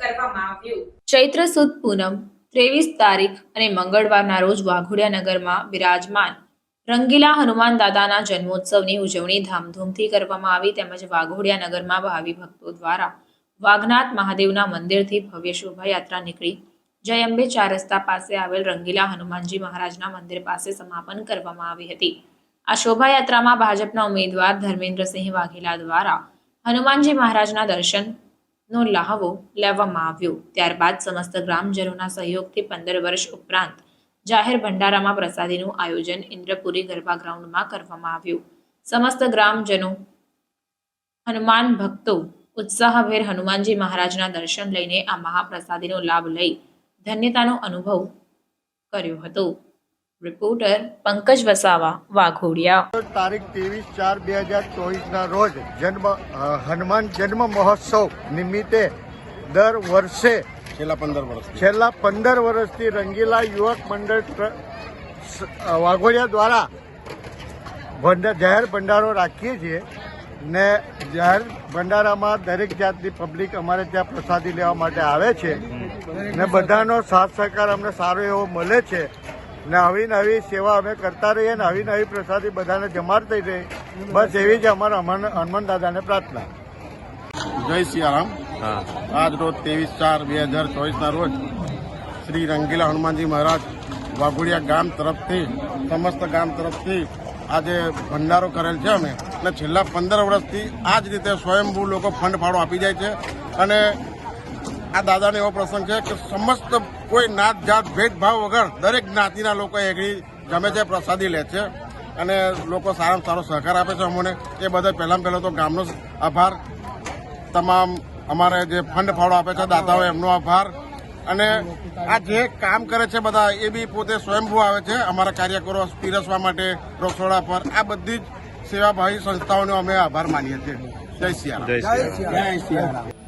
કરવામાં આવ્યું. ચૈત્ર સુદ પૂનમ, ત્રેવીસ તારીખ અને મંગળવારના રોજ વાઘોડિયા નગરમાં બિરાજમાન રંગીલા હનુમાન દાદાના જન્મોત્સવની ઉજવણી ધામધૂમથી કરવામાં આવી તેમજ વાઘોડિયા નગરમાં ભાવિ ભક્તો દ્વારા વાઘનાથ મહાદેવના મંદિરથી ભવ્ય શોભાયાત્રા નીકળી. જય અંબે ચાર રસ્તા પાસે આવેલ રંગીલા હનુમાનજી મહારાજના મંદિર પાસે સમાપન કરવામાં આવી હતી. આ શોભાયાત્રામાં ભાજપના ઉમેદવાર ધર્મેન્દ્રસિંહ વાઘેલા દ્વારા હનુમાનજી મહારાજના દર્શનનો લહાવો લેવામાં આવ્યો. ત્યારબાદ સમસ્ત ગ્રામજનોના સહયોગથી પંદર વર્ષ ઉપરાંત જાહેર ભંડારામાં પ્રસાદીનું આયોજન ઇન્દ્રપુરી ગરબા ગ્રાઉન્ડમાં કરવામાં આવ્યું. સમસ્ત ગ્રામજનો હનુમાન ભક્તો ઉત્સાહભેર હનુમાનજી મહારાજના દર્શન લઈને આ મહાપ્રસાદીનો લાભ લઈ ધન્યતાનો અનુભવ કર્યો હતો. રિપોર્ટર પંકજ વસાવા વાઘોડિયા. તારીખ ત્રેવીસ ચાર બે હજાર ચોવીસના રોજ જન્મ હનુમાન જન્મ મહોત્સવ નિમિત્તે દર વર્ષે છેલ્લા પંદર વર્ષ છેલ્લા પંદર વર્ષથી રંગીલા યુવક મંડળ વાઘોડિયા દ્વારા જાહેર ભંડારો રાખીએ છીએ ને જાહેર ભંડારામાં દરેક જાતની પબ્લિક અમારે ત્યાં પ્રસાદી લેવા માટે આવે છે. ને બધાનો સાથ સહકાર અમને સારો એવો મળે છે. ને આવી નવી સેવા અમે કરતા રહીએ ને આવી નવી પ્રસાદી બધાને જમાડતી રહી. બસ એવી જ અમારા હનુમાન હનુમાન દાદાને પ્રાર્થના. જય સિયારામ. આજ રોજ ત્રેવીસ ચાર બે હજાર ચોવીસના રોજ શ્રી રંગીલા હનુમાનજી મહારાજ વાઘોડિયા ગામ તરફથી સમસ્ત ગામ તરફથી આજે ભંડારો કરેલ છે અમે. અને છેલ્લા પંદર વર્ષથી આ જ રીતે સ્વયંભૂ લોકો ફંડ ફાળો આપી જાય છે. અને આ દાદાનો એવો પ્રસંગ છે કે સમસ્ત કોઈ નાત જાત ભેદભાવ વગર દરેક જ્ઞાતિના લોકો એગળી ગમે તે પ્રસાદી લે છે. અને લોકો સારામાં સારો સહકાર આપે છે અમને. એ બધા પહેલાં પહેલાં તો ગામનો આભાર. તમામ અમારે જે ફંડ ફાળો આપે છે દાતાઓ એમનો આભાર. અને આ જે કામ કરે છે બધા એ બી પોતે સ્વયંભૂ આવે છે. અમારા કાર્યકરો પીરસવા માટે રસોડા પર આ બધી જ સેવાભાવી સંસ્થાઓનો અમે આભાર માનીએ છીએ. જય સિયારામ.